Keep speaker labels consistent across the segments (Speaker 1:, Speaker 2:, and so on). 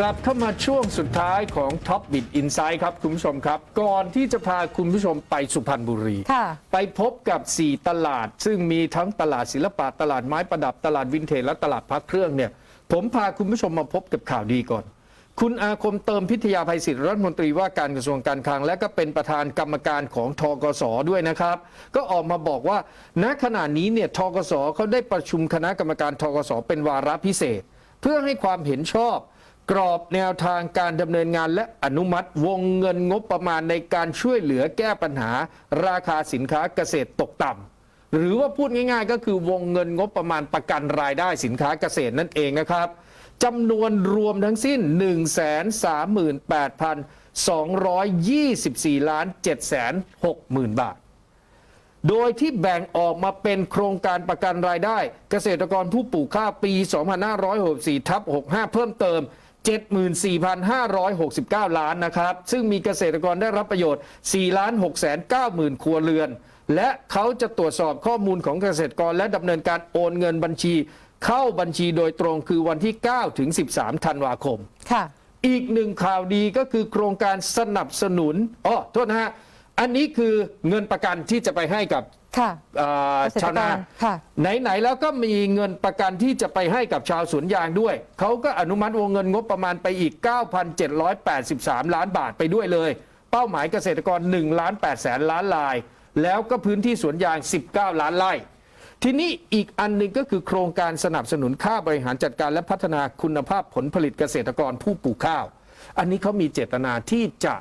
Speaker 1: กลับเข้ามาช่วงสุดท้ายของ Top Bit Insight ครับ คุณผู้ชมครับ ก่อนที่จะพาคุณผู้ชมไปสุพรรณบุรี
Speaker 2: ค่ะ
Speaker 1: ไปพบกับ 4 ตลาด ซึ่งมีทั้งตลาดศิลปะตลาดไม้ประดับตลาดวินเทจและตลาดพักเครื่องเนี่ย ผมพาคุณผู้ชมมาพบกับข่าวดีก่อน คุณอาคมเติมพิทยาภัยศิษย์รัฐมนตรีว่าการกระทรวงการคลัง และก็เป็นประธานกรรมการของทกสด้วยนะครับ ก็ออกมาบอกว่า ณขณะนี้เนี่ยทกสเขาได้ประชุมคณะกรรมการทกสเป็นวาระพิเศษ เพื่อให้ความเห็นชอบ กรอบแนวทางการดำเนินงานและอนุมัติวงเงินงบประมาณในการช่วยเหลือแก้ปัญหา ราคาสินค้าเกษตรตกต่ำหรือว่าพูดง่ายๆ ก็คือวงเงินงบประมาณประกันรายได้สินค้าเกษตรนั่นเองนะครับจำนวนรวมทั้งสิ้น 138,224ล้าน760,000 บาท โดยที่แบ่งออกมาเป็นโครงการประกันรายได้ เกษตรกรผู้ปลูกข้าวปี 2564ทับ65 เพิ่มเติม 74,569 ล้านนะครับ ซึ่งมีเกษตรกรได้รับประโยชน์4 6 9 0 0 0 0 ครัวเรือน และเขาจะตรวจสอบข้อมูลของเกษตรกรและดำเนินการโอนเงินบัญชี เข้าบัญชีโดยตรงคือวันที่ 9 ถึง 13 ธันวาคม
Speaker 2: ค่ะ อี
Speaker 1: อีกหนึ่งข่าวดีก็คือโครงการสนับสนุนอ๋อโทษนะฮะ อันนี้คือเงินประกันที่จะไปให้กับ
Speaker 2: ค่ะ
Speaker 1: เอ่อ
Speaker 2: เกษตรกร
Speaker 1: ชาวนา
Speaker 2: ค่ะ
Speaker 1: ไหน ๆ แล้วก็มีเงินประกันที่จะไปให้กับชาวสวนยางด้วย เขาก็อนุมัติวงเงินงบประมาณไปอีก 9,783 ล้านบาทไปด้วยเลย เป้าหมายเกษตรกร1ล้าน8แสนล้านลาย แล้วก็พื้นที่สวนยาง 19 ล้านไร่ ทีนี้อีกอันหนึ่งก็คือโครงการสนับสนุนค่าบริหารจัดการและพัฒนาคุณภาพผลผลิตเกษตรกรผู้ปลูกข้าว อันนี้เขามีเจตนาที่จะ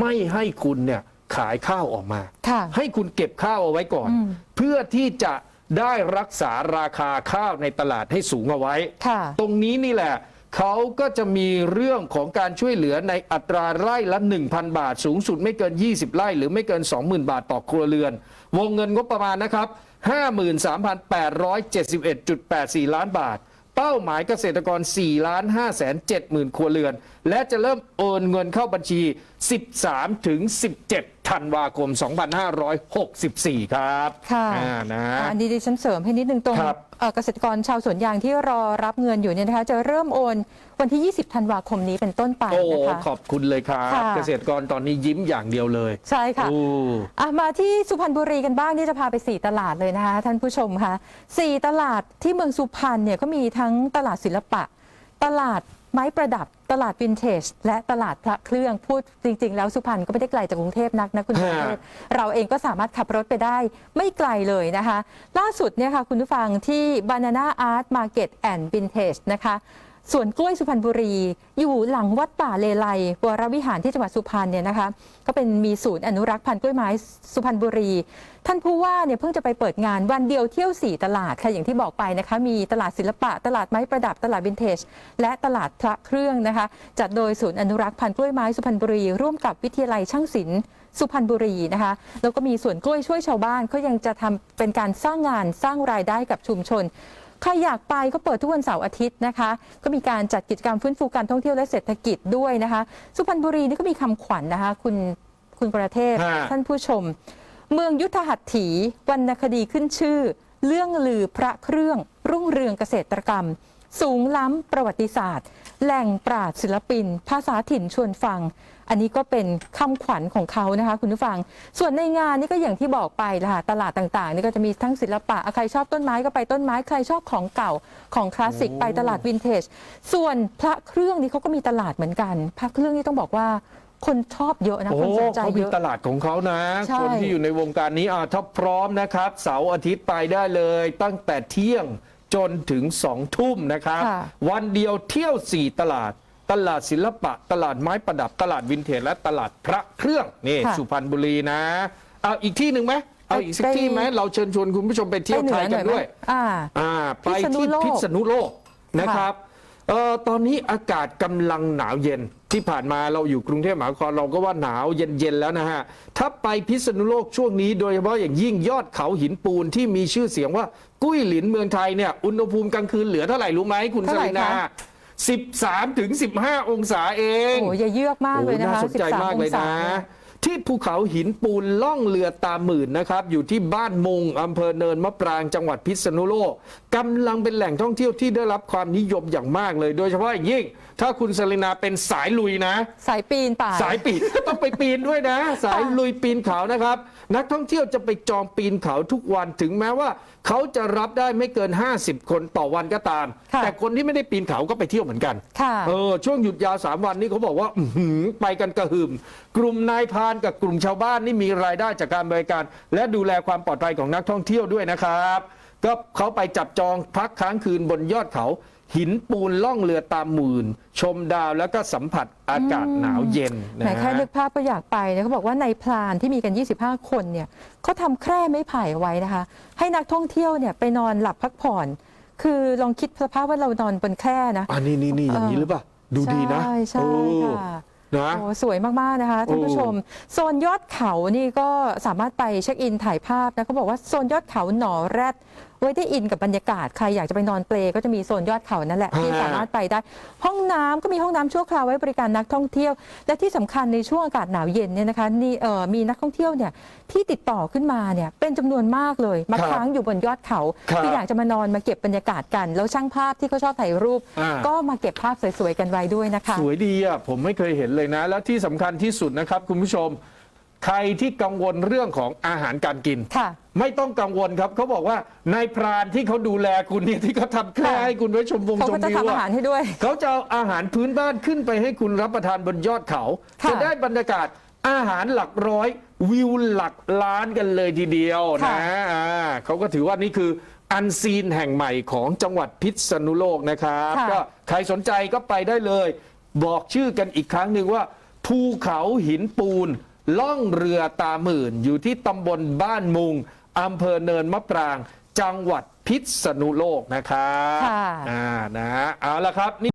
Speaker 1: ไม่ให้คุณเนี่ย ขายข้าวออกมา
Speaker 2: ค่ะ
Speaker 1: ให้คุณเก็บข้าวเอาไว้ก่อน เพื่อที่จะได้รักษาราคาข้าวในตลาดให้สูงเอาไว้
Speaker 2: ค่ะ
Speaker 1: ตรงนี้นี่แหละเขาก็จะมีเรื่องของการช่วยเหลือในอัตราไร่ละ 1,000 บาท สูงสุดไม่เกิน 20 ไร่ หรือไม่เกิน 20,000 บาทต่อครัวเรือน วงเงินงบประมาณนะครับ 53,871.84 ล้านบาท เป้าหมายเกษตรกร4ล้าน5แสน7หมื่นครัวเรือน และจะเริ่มโอนเงินเข้าบัญชี 13 ถึง 17 ธันวาคม 2564 ครับ
Speaker 2: ค่ะ
Speaker 1: อ่านะ
Speaker 2: อะอันนี้ดิฉันเสริมให้นิดนึงตรง
Speaker 1: ครับ
Speaker 2: เอ่อเกษตรกรชาวสวนยางที่รอรับเงินอยู่เนี่ยนะคะจะเริ่มโอนวันที่ 20 ธันวาคมนี้เป็นต้นไป
Speaker 1: โอ้
Speaker 2: นะคะ
Speaker 1: ขอบคุณเลยครับ
Speaker 2: ค่ะ
Speaker 1: เกษตรกรตอนนี้ยิ้มอย่างเดียวเลย
Speaker 2: ใช่ค่ะ
Speaker 1: โอ้
Speaker 2: อะมาที่สุพรรณบุรีกันบ้างนี่จะพาไป 4 ตลาดเลยนะคะท่านผู้ชมคะสี่ตลาดที่เมืองสุพรรณเนี่ยก็มีทั้งตลาดศิลปะ ตลาด ไม้ประดับตลาดวินเทจและตลาดพระเครื่องพูดจริง ๆ แล้วสุพรรณก็ไม่ได้ไกลจากกรุงเทพนักนะคุณ
Speaker 1: ฮะ
Speaker 2: สุเทพเราเองก็สามารถขับรถไปได้ไม่ไกลเลยนะคะ ล่าสุดเนี่ยค่ะคุณผู้ฟังที่ Banana Art Market and Vintage นะคะ สวนกล้วยสุพรรณบุรี อยู่หลังวัดป่าเลไลวรวิหารที่จังหวัดสุพรรณเนี่ยนะคะก็เป็นมีศูนย์อนุรักษ์พันธุ์กล้วยไม้สุพรรณบุรี ท่านผู้ว่าเนี่ยเพิ่งจะไปเปิดงานวันเดียวเที่ยว4ตลาดค่ะอย่างที่บอกไปนะคะมีตลาดศิลปะ ตลาดไม้ประดับตลาดวินเทจ และตลาดพระเครื่องนะคะจัดโดยศูนย์อนุรักษ์พันธุ์กล้วยไม้สุพรรณบุรี ร่วมกับวิทยาลัยช่างศิลป์สุพรรณบุรีนะคะแล้วก็มีสวนกล้วยช่วยชาวบ้านเขายังจะทำเป็นการสร้างงานสร้างรายได้กับชุมชน ใครอยากไปก็เปิดทุกวันเสาร์อาทิตย์นะคะ ก็มีการจัดกิจกรรมฟื้นฟูการท่องเที่ยวและเศรษฐกิจด้วยนะคะ สุพรรณบุรีนี่ก็มีคำขวัญนะคะ คุณคุณประเทศ
Speaker 1: ฮะ
Speaker 2: ท่านผู้ชม เมืองยุทธหัตถีวรรณคดีขึ้นชื่อ เรื่องลือพระเครื่องรุ่งเรืองเกษตรกรรม สูงล้ำประวัติศาสตร์ แหล่งปราดศิลปิน ภาษาถิ่นชวนฟัง อันนี้ก็เป็นคำขวัญของเขานะคะ คุณผู้ฟัง ส่วนในงานนี่ก็อย่างที่บอกไปละค่ะตลาดต่างๆ นี่ก็จะมีทั้งศิลปะอะใครชอบต้นไม้ก็ไปต้นไม้ใครชอบของเก่าของคลาสสิกไปตลาดวินเทจส่วนพระเครื่องนี่เขาก็มีตลาดเหมือนกันพระเครื่องนี่ต้องบอกว่าคนชอบเยอะนะ
Speaker 1: โอ้
Speaker 2: คนสนใจ
Speaker 1: เขา
Speaker 2: เย
Speaker 1: มี
Speaker 2: อะ
Speaker 1: ตลาดของเขานะ
Speaker 2: ใช่
Speaker 1: คนที่อยู่ในวงการนี้อ่าถ้าพร้อมนะครับ เสาร์อาทิตย์ไปได้เลย ตั้งแต่เที่ยง จนถึงสองทุ่มนะครับ
Speaker 2: ค่ะ
Speaker 1: วันเดียวเที่ยว 4 ตลาด ตลาดศิลปะ ตลาดไม้ประดับ ตลาดวินเทจและตลาดพระเครื่องนี่
Speaker 2: ค่ะ
Speaker 1: สุพรรณบุรีนะ เอาอีกที่หนึ่งไหมเอาอีกสัก
Speaker 2: ไป
Speaker 1: ที่ไหมเราเชิญชวนคุณผู้ชมไปเที่ยวไทยกันด้วย
Speaker 2: อ่า
Speaker 1: อ่าไป
Speaker 2: พิษณุ
Speaker 1: ที่
Speaker 2: โลก
Speaker 1: พิษณุโลกนะครับเอ่อตอนนี้อากาศกำลังหนาวเย็นที่ผ่านมาเราอยู่กรุงเทพมหานครเราก็ว่าหนาวเย็นๆแล้วนะฮะ ถ้าไปพิษณุโลกช่วงนี้โดยเฉพาะอย่างยิ่งยอดเขาหินปูนที่มีชื่อเสียงว่า กุ้ยหลินเมืองไทยเนี่ยอุณหภูมิกลางคืนเหลือเท่าไหร่รู้ไหมคุณส
Speaker 2: เท่าไหร่
Speaker 1: ลินา
Speaker 2: คะ
Speaker 1: 13ถึง15 องศาเอง
Speaker 2: โอ้อย่าเยือกมากเลยนะคะ
Speaker 1: โอ้น่าสนใจ
Speaker 2: 13
Speaker 1: มากเลย
Speaker 2: องศ
Speaker 1: นะ
Speaker 2: เนี่ย
Speaker 1: ที่ภูเขาหินปูนล่องเรือตาหมื่นนะครับ อยู่ที่บ้านมุงอำเภอเนินมะปรางจังหวัดพิษณุโลกกำลังเป็นแหล่งท่องเที่ยวที่ได้รับความนิยมอย่างมากเลย โดยเฉพาะอย่างยิ่ง ถ้าคุณสลินาเป็นสายลุยนะ
Speaker 2: สายปีนป่าย
Speaker 1: สายปีนต้องไปปีนด้วยนะ สายลุยปีนเขานะครับ นักท่องเที่ยวจะไปจองปีนเขาทุกวันถึงแม้ว่า เขาจะรับได้ไม่เกิน 50 คนต่อวันก็ตาม
Speaker 2: ค่ะ
Speaker 1: แต่คนที่ไม่ได้ปีนเขาก็ไปเที่ยวเหมือนกัน
Speaker 2: ค่ะ
Speaker 1: เออช่วงหยุดยาวสามวันนี้เขาบอกว่าอื้อหือไปกันกระหึ่ม กลุ่มนายพรานกับกลุ่มชาวบ้านนี่มีรายได้จากการบริการ และดูแลความปลอดภัยของนักท่องเที่ยวด้วยนะครับ ก็เขาไปจับจองพักค้างคืนบนยอดเขา หินปูนล่องเรือตามหมื่น ชมดาวแล้วก็สัมผัสอากาศหนาวเย็น
Speaker 2: แหม
Speaker 1: นะ
Speaker 2: แค่นึกภาพก็อยากไปนะเขาบอกว่าในพลานที่มีกัน 25 คนเนี่ยเขาทำแคร่ไม้ไผ่ไว้นะคะ ให้นักท่องเที่ยวเนี่ยไปนอนหลับพักผ่อน คือลองคิดสภาพว่าเรานอนบนแคร่นะ
Speaker 1: อันนี้นี่นี่อย่างนี้หรือเปล่า ดูดีนะ
Speaker 2: ใช่ใช่
Speaker 1: เออ
Speaker 2: ค่ะ
Speaker 1: นะ
Speaker 2: โอ้สวยมากๆนะคะท่านผู้ชม โซนยอดเขานี่ก็สามารถไปเช็คอินถ่ายภาพนะเขาบอกว่าโซนยอดเขาหนอแรด ไว้ได้อินกับบรรยากาศใครอยากจะไปนอนเปลก็จะมีโซนยอดเขานั่นแหละที่
Speaker 1: ฮะ
Speaker 2: สามารถไปได้ ห้องน้ำก็มีห้องน้ำชั่วคราวไว้บริการนักท่องเที่ยว และที่สำคัญในช่วงอากาศหนาวเย็นเนี่ยนะคะนี่เอ่อมีนักท่องเที่ยวเนี่ยที่ติดต่อขึ้นมาเนี่ยเป็นจำนวนมากเลยมา
Speaker 1: ครับ
Speaker 2: ค้างอยู่บนยอดเขา
Speaker 1: ครับ
Speaker 2: ที่อยากจะมานอนมาเก็บบรรยากาศกัน แล้วช่างภาพที่เขาชอบถ่ายรูป
Speaker 1: อ่า
Speaker 2: ก็มาเก็บภาพสวยๆกันไว้ด้วยนะคะ
Speaker 1: สวยดีอะผมไม่เคยเห็นเลยนะ แล้วที่สำคัญที่สุดนะครับ คุณผู้ชม ใครที่กังวลเรื่องของอาหารการกิน
Speaker 2: ค่ะ
Speaker 1: ไม่ต้องกังวลครับเขาบอกว่านายพรานที่เขาดูแลคุณเนี่ยที่เขาทำแคร่
Speaker 2: ค่ะ
Speaker 1: ให้คุณไว้ชมวง
Speaker 2: เขา
Speaker 1: ช
Speaker 2: ก็
Speaker 1: ม
Speaker 2: จะ
Speaker 1: วิว
Speaker 2: ทำอา
Speaker 1: อะ
Speaker 2: หารให้ด้วย
Speaker 1: เขาจะเอาอาหารพื้นบ้านขึ้นไปให้คุณรับประทานบนยอดเขา
Speaker 2: ค่ะ
Speaker 1: จะได้บรรยากาศอาหารหลักร้อย วิวหลักล้านกันเลยทีเดียว
Speaker 2: ค่ะ
Speaker 1: นะอ่าเขาก็ถือว่านี่คืออันซีนแห่งใหม่ของจังหวัดพิษณุโลกนะครับ
Speaker 2: ค่ะ
Speaker 1: ก็ใครสนใจก็ไปได้เลย บอกชื่อกันอีกครั้งหนึ่งว่า ภูเขาหินปูน ล่องเรือตาหมื่นอยู่ที่ตำบลบ้านมุงอำเภอเนินมะปราง จังหวัดพิษณุโลกนะครับ
Speaker 2: ค่ะ
Speaker 1: อ่านะเอาละครับนี่